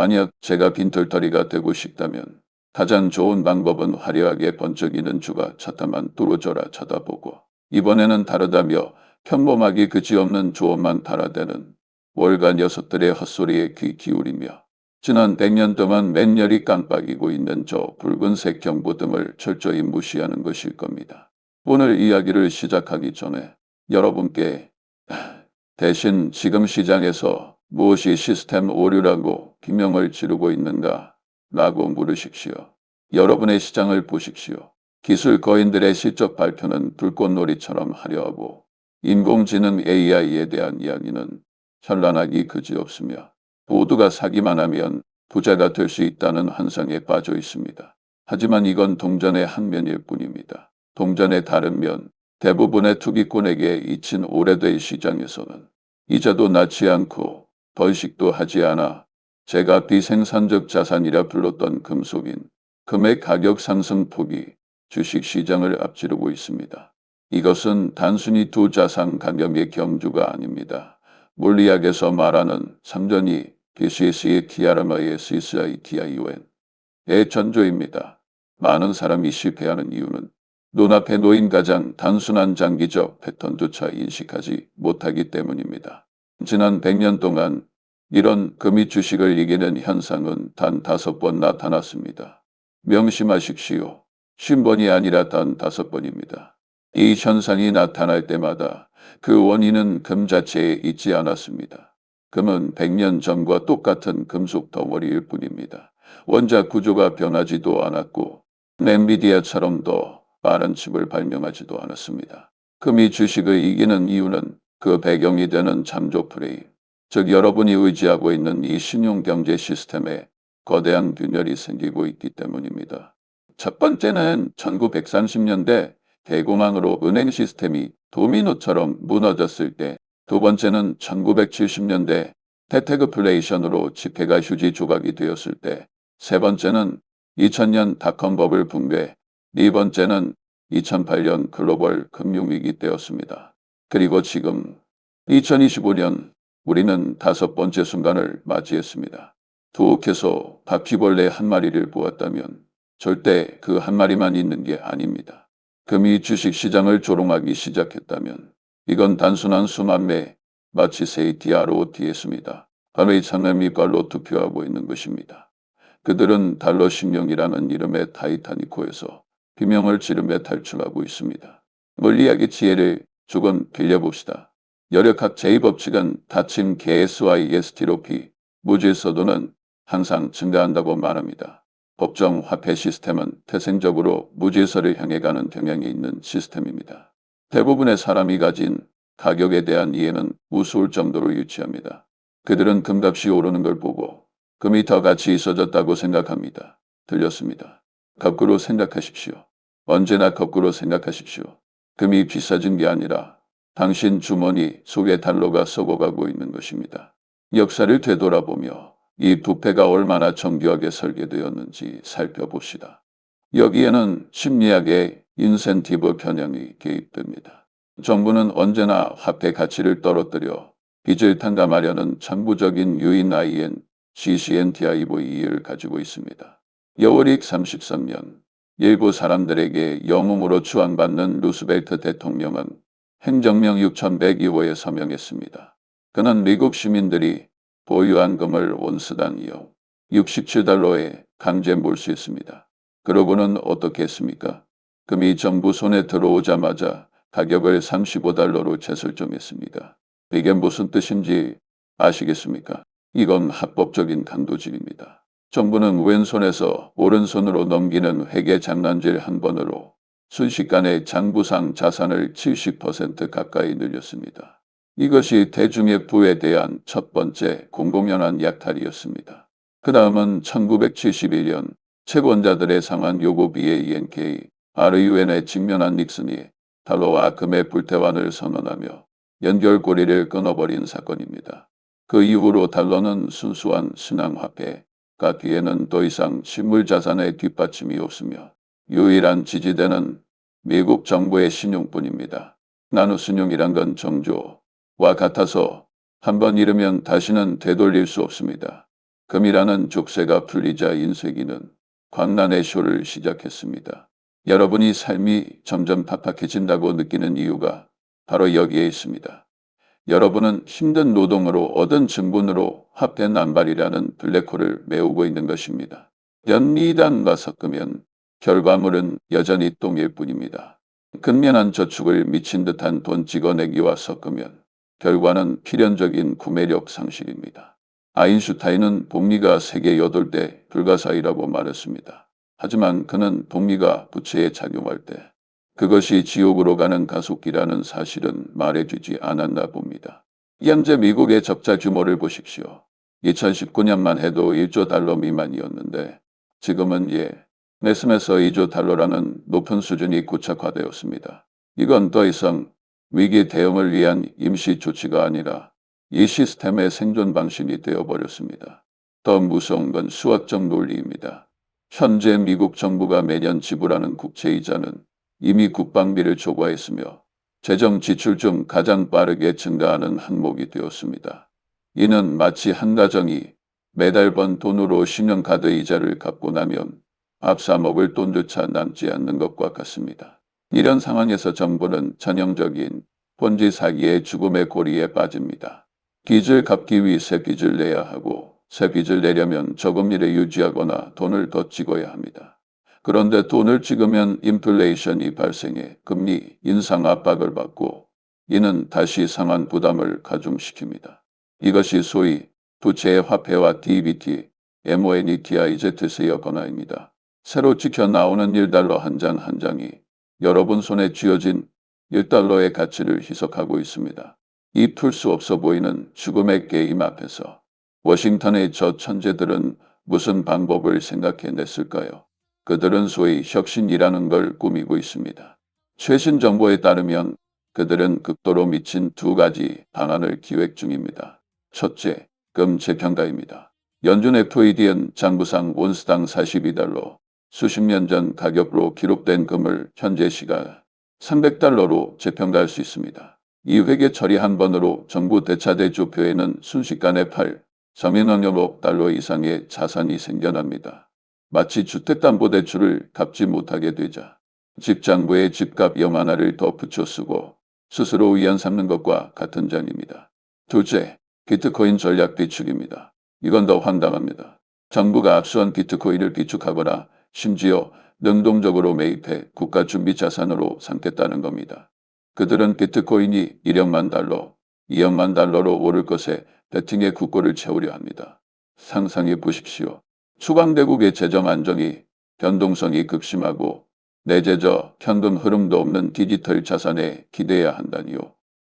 만약 제가 빈털터리가 되고 싶다면 가장 좋은 방법은 화려하게 번쩍이는 주가 차타만 뚫어져라 쳐다보고 이번에는 다르다며 평범하기 그지없는 조언만 달아대는 월간 녀석들의 헛소리에 귀 기울이며 지난 100년 동안 맹렬히 깜빡이고 있는 저 붉은색 경보등을 철저히 무시하는 것일 겁니다. 오늘 이야기를 시작하기 전에 여러분께 대신 지금 시장에서 무엇이 시스템 오류라고 기명을 지르고 있는가 라고 물으십시오. 여러분의 시장을 보십시오. 기술 거인들의 실적 발표는 불꽃놀이처럼 화려하고 인공지능 AI에 대한 이야기는 현란하기 그지없으며 모두가 사기만 하면 부자가 될 수 있다는 환상에 빠져 있습니다. 하지만 이건 동전의 한 면일 뿐입니다. 동전의 다른 면, 대부분의 투기꾼에게 잊힌 오래된 시장에서는 이자도 낳지 않고 벌식도 하지 않아 제가 비생산적 자산이라 불렀던 금속인 금의 가격 상승 폭이 주식 시장을 앞지르고 있습니다. 이것은 단순히 두 자산 가격의 경주가 아닙니다. 물리학에서 말하는 상전이 BCS의 TRM의 SSITIUN의 전조입니다. 많은 사람이 실패하는 이유는 눈앞에 놓인 가장 단순한 장기적 패턴조차 인식하지 못하기 때문입니다. 지난 100년 동안 이런 금이 주식을 이기는 현상은 단 다섯 번 나타났습니다. 명심하십시오. 쉰 번이 아니라 단 다섯 번입니다. 이 현상이 나타날 때마다 그 원인은 금 자체에 있지 않았습니다. 금은 100년 전과 똑같은 금속 덩어리일 뿐입니다. 원자 구조가 변하지도 않았고 엔비디아처럼 더 빠른 칩을 발명하지도 않았습니다. 금이 주식을 이기는 이유는 그 배경이 되는 참조 프레임, 즉 여러분이 의지하고 있는 이 신용경제 시스템에 거대한 균열이 생기고 있기 때문입니다. 첫 번째는 1930년대 대공황으로 은행 시스템이 도미노처럼 무너졌을 때, 두 번째는 1970년대 대태그플레이션으로 지폐가 휴지 조각이 되었을 때, 세 번째는 2000년 닷컴 버블 붕괴, 네 번째는 2008년 글로벌 금융위기 때였습니다. 그리고 지금 2025년 우리는 다섯 번째 순간을 맞이했습니다. 두옥해서 바퀴벌레 한 마리를 보았다면 절대 그 한 마리만 있는 게 아닙니다. 금이 주식 시장을 조롱하기 시작했다면 이건 단순한 수만매 마치 세이티아로티에습니다. 바로 참의 밑발로 투표하고 있는 것입니다. 그들은 달러 신령이라는 이름의 타이타니코에서 비명을 지르며 탈출하고 있습니다. 물리학의 지혜를 조금 빌려봅시다. 여력학 제2법칙은 닫힌 KSYST로 P 무질서도는 항상 증가한다고 말합니다. 법정 화폐 시스템은 태생적으로 무질서를 향해 가는 경향이 있는 시스템입니다. 대부분의 사람이 가진 가격에 대한 이해는 우스울 정도로 유치합니다. 그들은 금값이 오르는 걸 보고 금이 더 가치 있어졌다고 생각합니다. 들렸습니다. 거꾸로 생각하십시오. 언제나 거꾸로 생각하십시오. 금이 비싸진 게 아니라 당신 주머니 속에 달러가 썩어가고 있는 것입니다. 역사를 되돌아보며 이 부패가 얼마나 정교하게 설계되었는지 살펴봅시다. 여기에는 심리학의 인센티브 편향이 개입됩니다. 정부는 언제나 화폐 가치를 떨어뜨려 빚을 탕감하려는 정부적인 UNIN CCNTIV를 가지고 있습니다. 여월익 33년 일부 사람들에게 영웅으로 추앙받는 루스벨트 대통령은 행정명 6102호에 서명했습니다. 그는 미국 시민들이 보유한 금을 온스당이요 67달러에 강제 몰수했습니다. 그러고는 어떻게 했습니까? 금이 정부 손에 들어오자마자 가격을 35달러로 재설정했습니다. 이게 무슨 뜻인지 아시겠습니까? 이건 합법적인 강도질입니다. 정부는 왼손에서 오른손으로 넘기는 회계 장난질 한 번으로 순식간에 장부상 자산을 70% 가까이 늘렸습니다. 이것이 대중의 부에 대한 첫 번째 공공연한 약탈이었습니다. 그 다음은 1971년 채권자들의 상한 요구비에 ENK, RUN에 직면한 닉슨이 달러와 금의 불태환을 선언하며 연결고리를 끊어버린 사건입니다. 그 이후로 달러는 순수한 신앙화폐 가 뒤에는 더 이상 실물자산의 뒷받침이 없으며 유일한 지지대는 미국 정부의 신용뿐입니다. 나누 신용이란 건 정조와 같아서 한번 잃으면 다시는 되돌릴 수 없습니다. 금이라는 족쇄가 풀리자 인쇄기는 광란의 쇼를 시작했습니다. 여러분이 삶이 점점 팍팍해진다고 느끼는 이유가 바로 여기에 있습니다. 여러분은 힘든 노동으로 얻은 증분으로 합된 남발이라는 블랙홀을 메우고 있는 것입니다. 연미단과 섞으면 결과물은 여전히 똥일 뿐입니다. 근면한 저축을 미친 듯한 돈 찍어내기와 섞으면 결과는 필연적인 구매력 상실입니다. 아인슈타인은 복리가 세계 8대 불가사의라고 말했습니다. 하지만 그는 복리가 부채에 작용할 때 그것이 지옥으로 가는 가속기라는 사실은 말해주지 않았나 봅니다. 현재 미국의 적자 규모를 보십시오. 2019년만 해도 1조 달러 미만이었는데 지금은 예, 매스에서 2조 달러라는 높은 수준이 고착화되었습니다. 이건 더 이상 위기 대응을 위한 임시 조치가 아니라 이 시스템의 생존 방식이 되어버렸습니다. 더 무서운 건 수학적 논리입니다. 현재 미국 정부가 매년 지불하는 국채이자는 이미 국방비를 초과했으며 재정 지출 중 가장 빠르게 증가하는 항목이 되었습니다. 이는 마치 한 가정이 매달 번 돈으로 신용카드 이자를 갚고 나면 밥사 먹을 돈조차 남지 않는 것과 같습니다. 이런 상황에서 정부는 전형적인 본지 사기의 죽음의 고리에 빠집니다. 빚을 갚기 위해 새 빚을 내야 하고 새 빚을 내려면 저금리를 유지하거나 돈을 더 찍어야 합니다. 그런데 돈을 찍으면 인플레이션이 발생해 금리 인상 압박을 받고 이는 다시 상한 부담을 가중시킵니다. 이것이 소위 부채의 화폐와 DBT, MONETIZ의 권화입니다. 새로 찍혀 나오는 1달러 한장한 장이 여러분 손에 쥐어진 1달러의 가치를 희석하고 있습니다. 이 풀 수 없어 보이는 죽음의 게임 앞에서 워싱턴의 저 천재들은 무슨 방법을 생각해냈을까요? 그들은 소위 혁신이라는 걸 꾸미고 있습니다. 최신 정보에 따르면 그들은 극도로 미친 두 가지 방안을 기획 중입니다. 첫째, 금 재평가입니다. 연준 FED는 장부상 온스당 42달러, 수십 년 전 가격으로 기록된 금을 현재 시가 300달러로 재평가할 수 있습니다. 이 회계 처리 한 번으로 정부 대차대조표에는 순식간에 8, 3인원여억 달러 이상의 자산이 생겨납니다. 마치 주택담보대출을 갚지 못하게 되자 집장부의 집값 영 하나를 더 붙여 쓰고 스스로 위안 삼는 것과 같은 장입니다. 둘째, 비트코인 전략 비축입니다. 이건 더 황당합니다. 정부가 압수한 비트코인을 비축하거나 심지어 능동적으로 매입해 국가 준비 자산으로 삼겠다는 겁니다. 그들은 비트코인이 1억만 달러, 2억만 달러로 오를 것에 베팅의 국고를 채우려 합니다. 상상해 보십시오. 추방대국의 재정 안정이 변동성이 극심하고 내재적 현금 흐름도 없는 디지털 자산에 기대야 한다니요.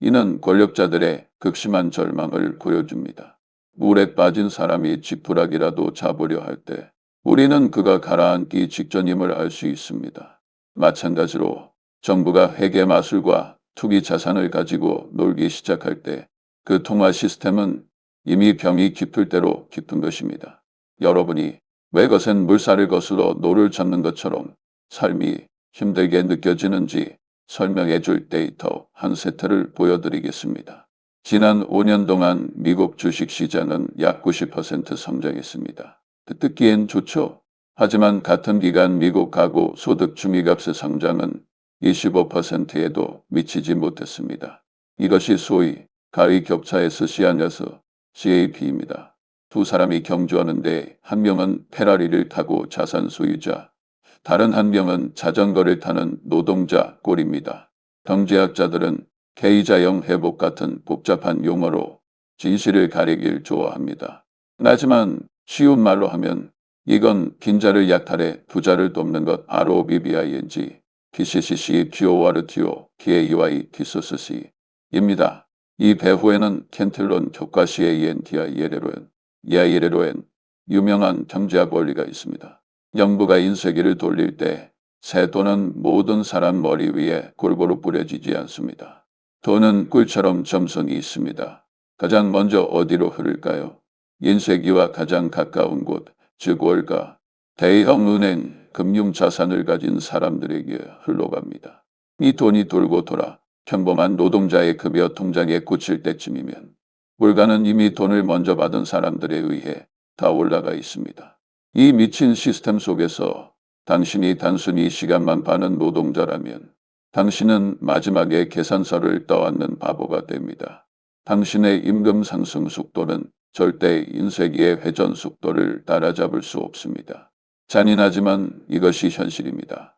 이는 권력자들의 극심한 절망을 보여줍니다. 물에 빠진 사람이 지푸라기라도 잡으려 할 때 우리는 그가 가라앉기 직전임을 알 수 있습니다. 마찬가지로 정부가 회계 마술과 투기 자산을 가지고 놀기 시작할 때 그 통화 시스템은 이미 병이 깊을 대로 깊은 것입니다. 여러분이 왜 거센 물살을 거슬러 노를 잡는 것처럼 삶이 힘들게 느껴지는지 설명해 줄 데이터 한 세트를 보여드리겠습니다. 지난 5년 동안 미국 주식시장은 약 90% 성장했습니다. 듣기엔 좋죠? 하지만 같은 기간 미국 가구 소득 주미값의 성장은 25%에도 미치지 못했습니다. 이것이 소위 가위 격차의 스시아녀서 CAP입니다. 두 사람이 경주하는데 한 명은 페라리를 타고 자산 소유자, 다른 한 명은 자전거를 타는 노동자 꼴입니다. 경제학자들은 K자형 회복 같은 복잡한 용어로 진실을 가리길 좋아합니다. 하지만 쉬운 말로 하면 이건 빈자를 약탈해 부자를 돕는 것 ROBBING PCCC GORTO KAY TSOSC입니다. 이 배후에는 켄틀론 교과 CANTI 예레로엔 야예레로엔 유명한 경제학 원리가 있습니다. 영부가 인쇄기를 돌릴 때 새 돈은 모든 사람 머리 위에 골고루 뿌려지지 않습니다. 돈은 꿀처럼 점선이 있습니다. 가장 먼저 어디로 흐를까요? 인쇄기와 가장 가까운 곳, 즉 월가, 대형 은행, 금융 자산을 가진 사람들에게 흘러갑니다. 이 돈이 돌고 돌아 평범한 노동자의 급여 통장에 꽂힐 때쯤이면 월가는 이미 돈을 먼저 받은 사람들에 의해 다 올라가 있습니다. 이 미친 시스템 속에서 당신이 단순히 시간만 파는 노동자라면 당신은 마지막에 계산서를 떠안는 바보가 됩니다. 당신의 임금 상승 속도는 절대 인쇄기의 회전 속도를 따라잡을 수 없습니다. 잔인하지만 이것이 현실입니다.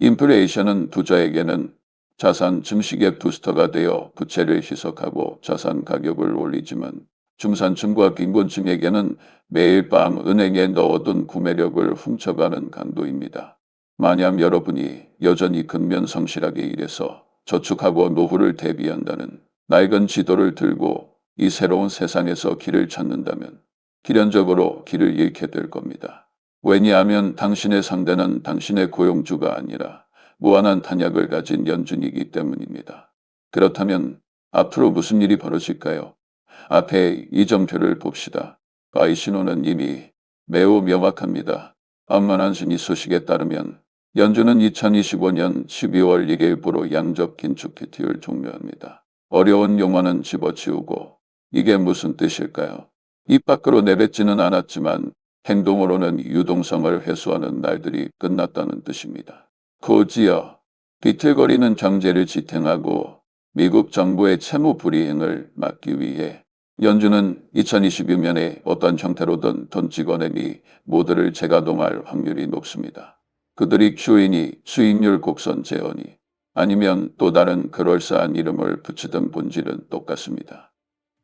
인플레이션은 투자에게는 자산 증식의 부스터가 되어 부채를 희석하고 자산 가격을 올리지만 중산층과 빈곤층에게는 매일 밤 은행에 넣어둔 구매력을 훔쳐가는 강도입니다. 만약 여러분이 여전히 근면 성실하게 일해서 저축하고 노후를 대비한다는 낡은 지도를 들고 이 새로운 세상에서 길을 찾는다면 필연적으로 길을 잃게 될 겁니다. 왜냐하면 당신의 상대는 당신의 고용주가 아니라 무한한 탄약을 가진 연준이기 때문입니다. 그렇다면 앞으로 무슨 일이 벌어질까요? 앞에 이 점표를 봅시다. 바이 신호는 이미 매우 명확합니다. 암만한 신이 소식에 따르면 연준은 2025년 12월 1일부로 양적 긴축 큐티를 종료합니다. 어려운 용어는 집어치우고 이게 무슨 뜻일까요? 입 밖으로 내뱉지는 않았지만 행동으로는 유동성을 회수하는 날들이 끝났다는 뜻입니다. 고지어 비틀거리는 경제를 지탱하고 미국 정부의 채무 불이행을 막기 위해 연준은 2022년에 어떤 형태로든 돈 찍어내니 모두를 재가동할 확률이 높습니다. 그들이 QE니 수익률 곡선 재원이 아니면 또 다른 그럴싸한 이름을 붙이던 본질은 똑같습니다.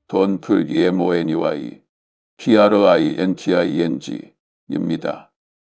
돈 풀기의 모에니와이 PRINTING입니다.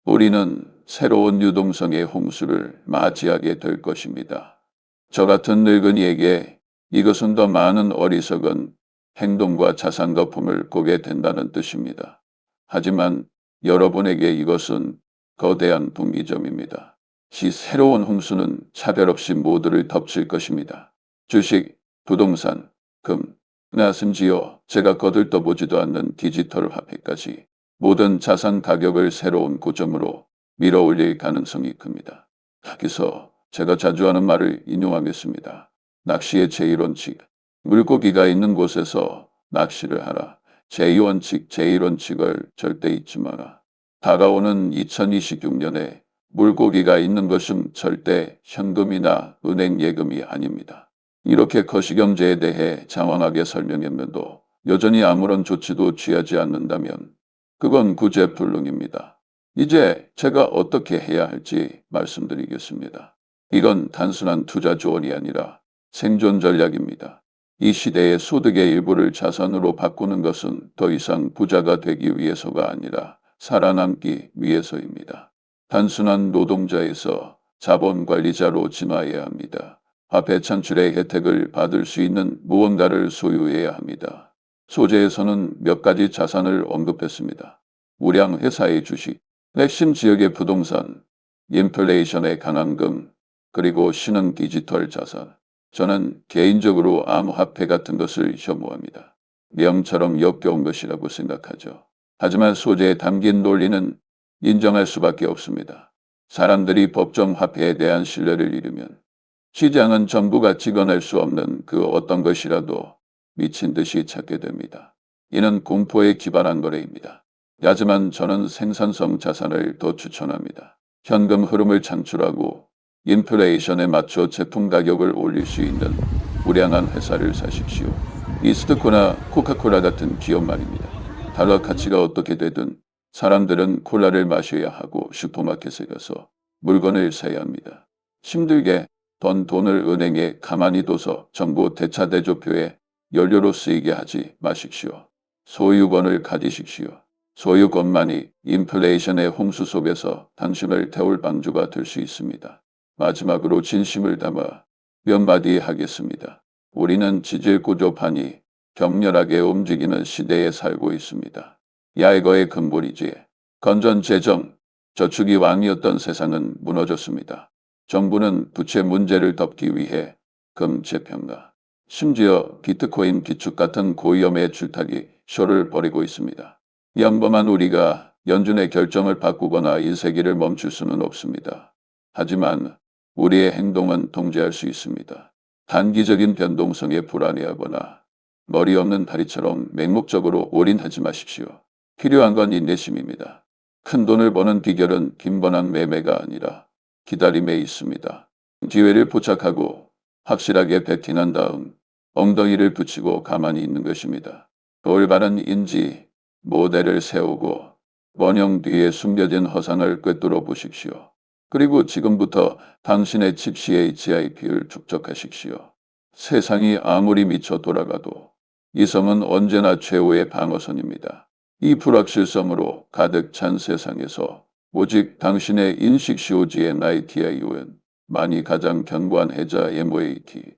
우리는 새로운 유동성의 홍수를 맞이하게 될 것입니다. 저 같은 늙은이에게 이것은 더 많은 어리석은 행동과 자산 거품을 보게 된다는 뜻입니다. 하지만 여러분에게 이것은 거대한 분기점입니다. 이 새로운 홍수는 차별 없이 모두를 덮칠 것입니다. 주식, 부동산, 금, 나 심지어 제가 거들떠보지도 않는 디지털 화폐까지 모든 자산 가격을 새로운 고점으로 밀어 올릴 가능성이 큽니다. 여기서 제가 자주 하는 말을 인용하겠습니다. 낚시의 제1원칙. 물고기가 있는 곳에서 낚시를 하라. 제2원칙, 제1원칙을 절대 잊지 마라. 다가오는 2026년에 물고기가 있는 것은 절대 현금이나 은행 예금이 아닙니다. 이렇게 거시경제에 대해 장황하게 설명했는데도 여전히 아무런 조치도 취하지 않는다면 그건 구제불능입니다. 이제 제가 어떻게 해야 할지 말씀드리겠습니다. 이건 단순한 투자 조언이 아니라 생존 전략입니다. 이 시대의 소득의 일부를 자산으로 바꾸는 것은 더 이상 부자가 되기 위해서가 아니라 살아남기 위해서입니다. 단순한 노동자에서 자본 관리자로 진화해야 합니다. 화폐 창출의 혜택을 받을 수 있는 무언가를 소유해야 합니다. 소재에서는 몇 가지 자산을 언급했습니다. 우량 회사의 주식, 핵심 지역의 부동산, 인플레이션의 강한금, 그리고 신흥 디지털 자산. 저는 개인적으로 암호화폐 같은 것을 혐오합니다. 명처럼 역겨운 것이라고 생각하죠. 하지만 소재에 담긴 논리는 인정할 수밖에 없습니다. 사람들이 법정 화폐에 대한 신뢰를 잃으면 시장은 정부가 찍어낼 수 없는 그 어떤 것이라도 미친 듯이 찾게 됩니다. 이는 공포에 기반한 거래입니다. 하지만 저는 생산성 자산을 더 추천합니다. 현금 흐름을 창출하고 인플레이션에 맞춰 제품 가격을 올릴 수 있는 우량한 회사를 사십시오. 이스트코나 코카콜라 같은 기업 말입니다. 달러 가치가 어떻게 되든 사람들은 콜라를 마셔야 하고 슈퍼마켓에 가서 물건을 사야 합니다. 힘들게 던 돈을 은행에 가만히 둬서 정부 대차대조표에 연료로 쓰이게 하지 마십시오. 소유권을 가지십시오. 소유권만이 인플레이션의 홍수 속에서 당신을 태울 방주가 될 수 있습니다. 마지막으로 진심을 담아 몇 마디 하겠습니다. 우리는 지질 구조판이 격렬하게 움직이는 시대에 살고 있습니다. 야이거의 근본이지 건전 재정, 저축이 왕이었던 세상은 무너졌습니다. 정부는 부채 문제를 덮기 위해 금 재평가, 심지어 비트코인 기축 같은 고위험의 줄타기 쇼를 벌이고 있습니다. 영범한 우리가 연준의 결정을 바꾸거나 인쇄기를 멈출 수는 없습니다. 하지만 우리의 행동은 통제할 수 있습니다. 단기적인 변동성에 불안해하거나 머리 없는 다리처럼 맹목적으로 올인하지 마십시오. 필요한 건 인내심입니다. 큰 돈을 버는 비결은 빈번한 매매가 아니라 기다림에 있습니다. 기회를 포착하고 확실하게 베팅한 다음 엉덩이를 붙이고 가만히 있는 것입니다. 올바른 인지, 모델을 세우고 원형 뒤에 숨겨진 허상을 꿰뚫어 보십시오. 그리고 지금부터 당신의 즉시 HIP를 축적하십시오. 세상이 아무리 미쳐 돌아가도 이성은 언제나 최후의 방어선입니다. 이 불확실성으로 가득 찬 세상에서 오직 당신의 인식 시오지의 나이티아이오엔 만이 가장 견고한 해자 MOAT